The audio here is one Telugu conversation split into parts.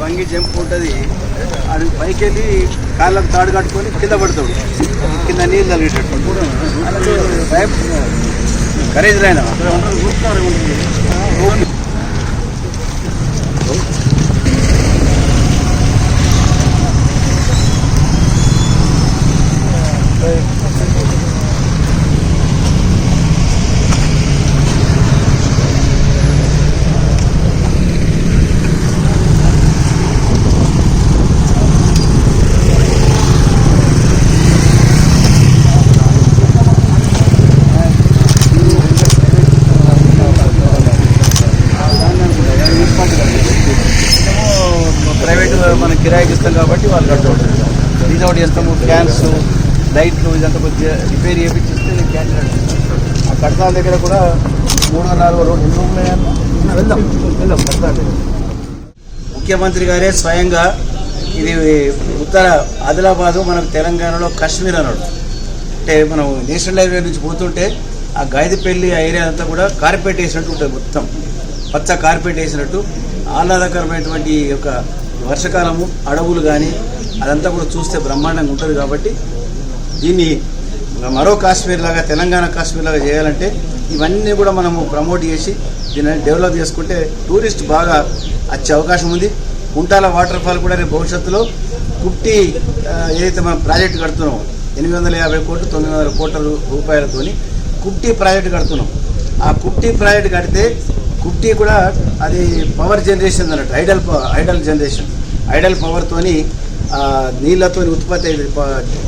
బంగి జంప్ ఉంటుంది అది పైకి వెళ్ళి కాళ్ళకు తాడు కట్టుకొని కింద పడతాడు. కింద నీళ్ళు తగిలేటట్టు. అలాగే భయం మనం కిరాయికి ఇస్తాం కాబట్టి వాళ్ళు కట్టుకోవడం ఇది ఒకటి ఇస్తాము ఫ్యాన్స్ లైట్లు ఇదంతా కొద్దిగా రిపేర్ చేయించిస్తే క్యాన్సర్ ఆ కడతాల దగ్గర కూడా మూడో నాలుగో రోడ్డు ఎన్ని ఉన్నాయన్నా వెళ్దాం. వెళ్దాం దగ్గర. ముఖ్యమంత్రి గారే స్వయంగా ఇది ఉత్తర ఆదిలాబాదు మనకు తెలంగాణలో కాశ్మీర్ అన్నాడు. అంటే మనం నేషనల్ హైవే నుంచి పోతుంటే ఆ గాయదపల్లి ఆ ఏరియా అంతా కూడా కార్పెట్ వేసినట్టు ఉంటుంది మొత్తం. పచ్చ కార్పెట్ వేసినట్టు ఆహ్లాదకరమైనటువంటి యొక్క వర్షకాలము అడవులు కానీ అదంతా కూడా చూస్తే బ్రహ్మాండంగా ఉంటుంది కాబట్టి దీన్ని మరో కాశ్మీర్ లాగా తెలంగాణ కాశ్మీర్ లాగా చేయాలంటే ఇవన్నీ కూడా మనము ప్రమోట్ చేసి దీన్ని డెవలప్ చేసుకుంటే టూరిస్ట్ బాగా వచ్చే అవకాశం ఉంది. కుంటాల వాటర్ ఫాల్ కూడా రేపు భవిష్యత్తులో కుట్టి ఏదైతే మనం ప్రాజెక్ట్ కడుతున్నాం ఎనిమిది వందల యాభై కోట్లు తొమ్మిది వందల కోట్ల రూపాయలతోని కుట్టి ప్రాజెక్ట్ కడుతున్నాం. ఆ కుట్టి ప్రాజెక్ట్ కడితే కుట్టి కూడా అది పవర్ జనరేషన్ అన్నట్టు ఐడల్ ఐడల్ జనరేషన్ ఐడల్ పవర్తోని నీళ్ళతో ఉత్పత్తి అవుతుంది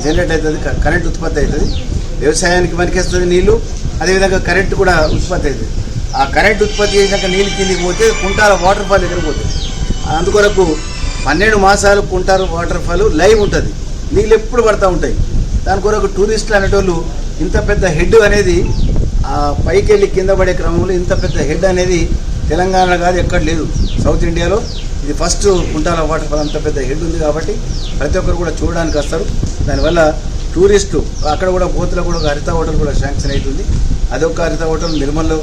జనరేట్ అవుతుంది కరెంట్ ఉత్పత్తి అవుతుంది వ్యవసాయానికి పనికేస్తుంది నీళ్ళు అదేవిధంగా కరెంట్ కూడా ఉత్పత్తి అవుతుంది ఆ కరెంట్ ఉత్పత్తి చేసినాక నీళ్ళు కిందికి పోతే కుంటాల వాటర్ ఫాల్ దగ్గర పోతుంది. అందుకొరకు పన్నెండు మాసాలు కుంటారు వాటర్ ఫాల్ లైవ్ ఉంటుంది. నీళ్ళు ఎప్పుడు పడతా ఉంటాయి. దాని కొరకు టూరిస్టులు అనేటోళ్ళు ఇంత పెద్ద హెడ్ అనేది పైకి వెళ్ళి కింద పడే క్రమంలో ఇంత పెద్ద హెడ్ అనేది తెలంగాణ కాదు ఎక్కడ లేదు. సౌత్ ఇండియాలో ఇది ఫస్ట్ కుంటాల వాటర్ ఫాల్ అంత పెద్ద హెడ్ ఉంది కాబట్టి ప్రతి ఒక్కరు కూడా చూడడానికి వస్తారు. దానివల్ల టూరిస్టు అక్కడ కూడా పోతులో కూడా ఒక హరిత హోటల్ కూడా శాంక్షన్ అవుతుంది అదొక హరిత హోటల్ నిర్మల్లో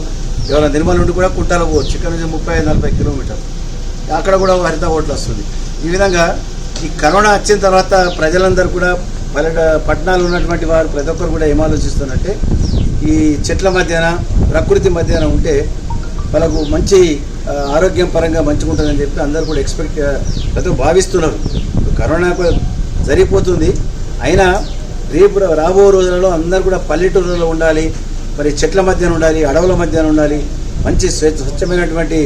ఎవరైనా నిర్మల్ నుండి కూడా కుంటాల పోవచ్చు. ఇక్కడ నుంచి ముప్పై నలభై కిలోమీటర్లు. అక్కడ కూడా ఒక హరిత హోటల్ వస్తుంది. ఈ విధంగా ఈ కరోనా వచ్చిన తర్వాత ప్రజలందరూ కూడా పల్లెట పట్టణాలు ఉన్నటువంటి వారు ప్రతి ఒక్కరు కూడా ఏం ఆలోచిస్తున్నారంటే ఈ చెట్ల మధ్యన ప్రకృతి మధ్యన ఉంటే వాళ్ళకు మంచి ఆరోగ్యం పరంగా మంచిగా ఉంటుందని చెప్పి అందరూ కూడా ఎక్స్పెక్ట్ ప్రతి భావిస్తున్నారు. కరోనా కూడా జరిగిపోతుంది అయినా రేపు రాబోయే రాబో రోజులలో అందరూ కూడా పల్లెటూరులో ఉండాలి మరి చెట్ల మధ్యన ఉండాలి అడవుల మధ్యన ఉండాలి మంచి స్వచ్ఛమైనటువంటి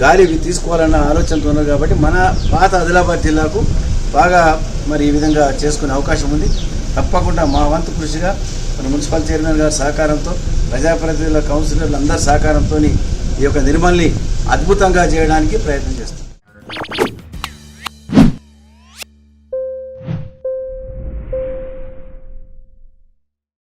గాలి తీసుకోవాలన్న ఆలోచనతో ఉన్నారు కాబట్టి మన పాత ఆదిలాబాద్ జిల్లాకు బాగా మరి ఈ విధంగా చేసుకునే అవకాశం ఉంది. తప్పకుండా మా వంతు కృషిగా మన మున్సిపల్ చైర్మన్ గారి సహకారంతో ప్రజాప్రతినిధుల కౌన్సిలర్లు అందరి సహకారంతో ఈ యొక్క నిర్మల్ని అద్భుతంగా చేయడానికి ప్రయత్నం